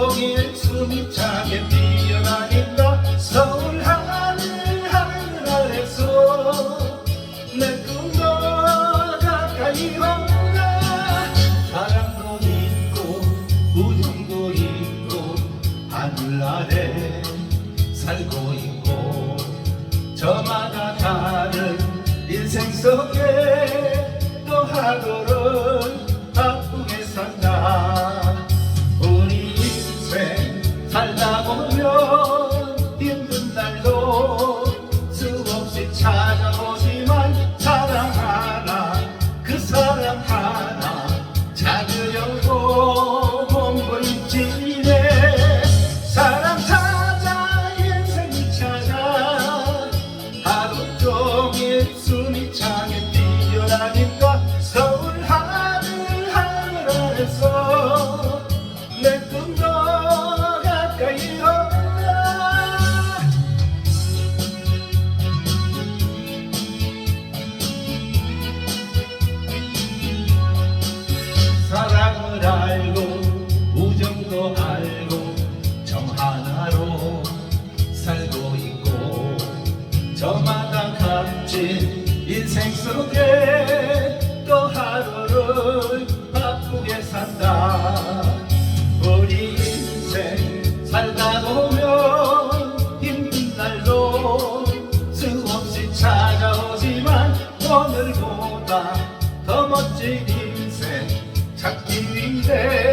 종일 숨이 차게 뛰어나니까 서울 하늘 하늘 아래서 내 꿈도 가까이 온다. 사랑도 있고 우정도 있고 하늘 아래 살고 있고 저마다 다른 인생 속에 또 하도록 속에 또 하루를 바쁘게 산다. 우리 인생 살다 보면 힘든 날도 수없이 찾아오지만 오늘보다 더 멋진 인생 찾기 위해